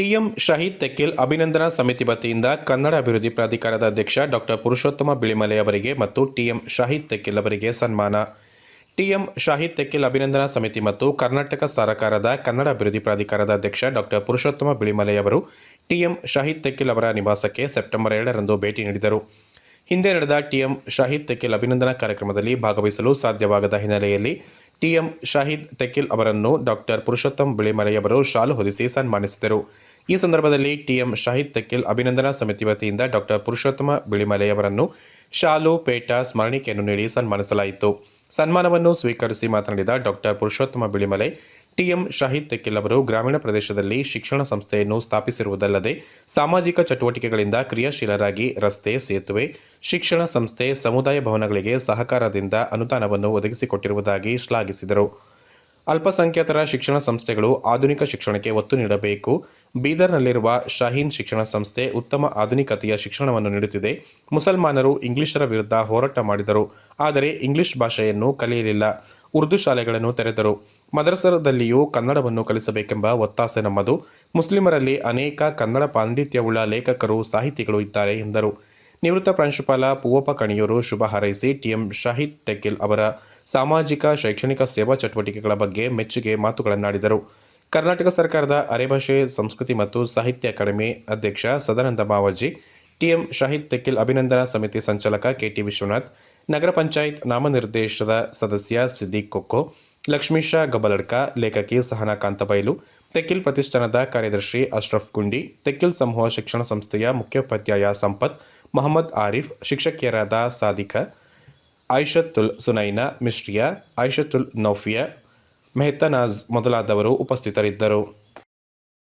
TM ಶಹೀದ್ ತೆಕ್ಕಿಲ್ ಅಭಿನಂದನಾ ಸಮಿತಿ ವತಿಯಿಂದ ಕನ್ನಡ ಅಭಿವೃದ್ಧಿ ಪ್ರಾಧಿಕಾರದ ಅಧ್ಯಕ್ಷ ಡಾಕ್ಟರ್ ಪುರುಷೋತ್ತಮ ಬಿಳಿಮಲೆ ಅವರಿಗೆ ಮತ್ತು ಟಿಎಂ ಶಾಹಿದ್ ತೆಕ್ಕಿಲ್ ಅವರಿಗೆ ಸನ್ಮಾನ. ಟಿಎಂ ಶಾಹಿದ್ ತೆಕ್ಕಿಲ್ ಅಭಿನಂದನಾ ಸಮಿತಿ ಮತ್ತು ಕರ್ನಾಟಕ ಸರ್ಕಾರದ ಕನ್ನಡ ಅಭಿವೃದ್ಧಿ ಪ್ರಾಧಿಕಾರದ ಅಧ್ಯಕ್ಷ ಡಾಕ್ಟರ್ ಪುರುಷೋತ್ತಮ ಬಿಳಿಮಲೆ ಅವರು ಟಿಎಂ ಶಾಹಿದ್ ತೆಕ್ಕಿಲ್ ಅವರ ನಿವಾಸಕ್ಕೆ ಸೆಪ್ಟೆಂಬರ್ ಎರಡರಂದು ಭೇಟಿ ನೀಡಿದರು. ಹಿಂದೆ ನಡೆದ ಟಿಎಂ ಶಾಹಿದ್ ತೆಕ್ಕಿಲ್ ಅಭಿನಂದನಾ ಕಾರ್ಯಕ್ರಮದಲ್ಲಿ ಭಾಗವಹಿಸಲು ಸಾಧ್ಯವಾಗದ ಹಿನ್ನೆಲೆಯಲ್ಲಿ ಟಿಎಂ ಶಾಹಿದ್ ತೆಕಿಲ್ ಅವರನ್ನು ಡಾಕ್ಟರ್ ಪುರುಷೋತ್ತಮ್ ಬಿಳಿಮಲೆಯವರು ಶಾಲು ಹೊದಿಸಿ ಸನ್ಮಾನಿಸಿದರು. ಈ ಸಂದರ್ಭದಲ್ಲಿ ಟಿಎಂ ಶಾಹಿದ್ ತೆಕಿಲ್ ಅಭಿನಂದನಾ ಸಮಿತಿ ವತಿಯಿಂದ ಡಾಕ್ಟರ್ ಪುರುಷೋತ್ತಮ ಬಿಳಿಮಲೆಯವರನ್ನು ಶಾಲು, ಪೇಟ, ಸ್ಮರಣಿಕೆಯನ್ನು ನೀಡಿ ಸನ್ಮಾನಿಸಲಾಯಿತು. ಸನ್ಮಾನವನ್ನು ಸ್ವೀಕರಿಸಿ ಮಾತನಾಡಿದ doctor Purushottama Bilimale T M Shahid Tekkil ಅವರು ಗ್ರಾಮೀಣ ಪ್ರದೇಶದಲ್ಲಿ ಶಿಕ್ಷಣ ಸಂಸ್ಥೆಯನ್ನು ಸ್ಥಾಪಿಸಿರುವುದಲ್ಲದೆ ಸಾಮಾಜಿಕ ಚಟುವಟಿಕೆಗಳಿಂದ ಕ್ರಿಯಾಶೀಲರಾಗಿ ರಸ್ತೆ, ಸೇತುವೆ, ಶಿಕ್ಷಣ ಸಂಸ್ಥೆ, ಸಮುದಾಯ ಭವನಗಳಿಗೆ ಸಹಕಾರದಿಂದ ಅನುದಾನವನ್ನು ಒದಗಿಸಿಕೊಟ್ಟಿರುವುದಾಗಿ ಶ್ಲಾಘಿಸಿದರು. ಅಲ್ಪಸಂಖ್ಯಾತರ ಶಿಕ್ಷಣ ಸಂಸ್ಥೆಗಳು ಆಧುನಿಕ ಶಿಕ್ಷಣಕ್ಕೆ ಒತ್ತು ನೀಡಬೇಕು. ಬೀದರ್ನಲ್ಲಿರುವ ಶಾಹೀನ್ ಶಿಕ್ಷಣ ಸಂಸ್ಥೆ ಉತ್ತಮ ಆಧುನಿಕತೆಯ ಶಿಕ್ಷಣವನ್ನು ನೀಡುತ್ತಿದೆ. ಮುಸಲ್ಮಾನರು ಇಂಗ್ಲಿಷರ ವಿರುದ್ಧ ಹೋರಾಟ ಮಾಡಿದರು. ಆದರೆ ಇಂಗ್ಲಿಷ್ ಭಾಷೆಯನ್ನು ಕಲಿಯಲಿಲ್ಲ. ಉರ್ದು ಶಾಲೆಗಳನ್ನು ತೆರೆದರು. ಮದರಸದಲ್ಲಿಯೂ ಕನ್ನಡವನ್ನು ಕಲಿಸಬೇಕೆಂಬ ಒತ್ತಾಸೆ ನಮ್ಮದು. ಮುಸ್ಲಿಮರಲ್ಲಿ ಅನೇಕ ಕನ್ನಡ ಪಾಂಡಿತ್ಯವುಳ್ಳ ಲೇಖಕರು, ಸಾಹಿತಿಗಳು ಇದ್ದಾರೆ ಎಂದರು. ನಿವೃತ್ತ ಪ್ರಾಂಶುಪಾಲ ಪೂವಪ್ಪ ಕಣಿಯೂರು ಶುಭ ಹಾರೈಸಿ ಟಿಎಂ ಶಾಹಿದ್ ಟೆಕಿಲ್ ಅವರ ಸಾಮಾಜಿಕ, ಶೈಕ್ಷಣಿಕ ಸೇವಾ ಚಟುವಟಿಕೆಗಳ ಬಗ್ಗೆ ಮೆಚ್ಚುಗೆ ಮಾತುಗಳನ್ನಾಡಿದರು. ಕರ್ನಾಟಕ ಸರ್ಕಾರದ ಅರೆಭಾಷೆ, ಸಂಸ್ಕೃತಿ ಮತ್ತು ಸಾಹಿತ್ಯ ಅಕಾಡೆಮಿ ಅಧ್ಯಕ್ಷ ಸದಾನಂದ ಮಾವಜಿ, ಟಿಎಂ ಶಾಹಿದ್ ತೆಕ್ಕಿಲ್ ಅಭಿನಂದನಾ ಸಮಿತಿ ಸಂಚಾಲಕ ಕೆಟಿ ವಿಶ್ವನಾಥ್, ನಗರ ಪಂಚಾಯತ್ ನಾಮನಿರ್ದೇಶದ ಸದಸ್ಯ ಸಿದ್ದಿಕ್ ಕೊಕ್ಕೋ ಲಕ್ಷ್ಮೀಶ ಗಬಲಡ್ಕ, ಲೇಖಕಿ ಸಹನಾ ಕಾಂತಬೈಲು ತೆಕ್ಕಿಲ್ ಪ್ರತಿಷ್ಠಾನದ ಕಾರ್ಯದರ್ಶಿ ಅಶ್ರಫ್ ಗುಂಡಿ, ತೆಕ್ಕಿಲ್ ಸಮೂಹ ಶಿಕ್ಷಣ ಸಂಸ್ಥೆಯ ಮುಖ್ಯೋಪಾಧ್ಯಾಯ ಸಂಪತ್, ಮೊಹಮ್ಮದ್ ಆರಿಫ್, ಶಿಕ್ಷಕಿಯರಾದ ಸಾದಿಕ, ಐಷತ್ತುಲ್ ಸುನೈನಾ ಮಿಸ್ಟ್ರಿಯಾ, ಐಷತ್ತುಲ್ ನೌಫಿಯಾ, ಮೆಹತನಾಜ್ ಮೊದಲಾದವರು ಉಪಸ್ಥಿತರಿದ್ದರು.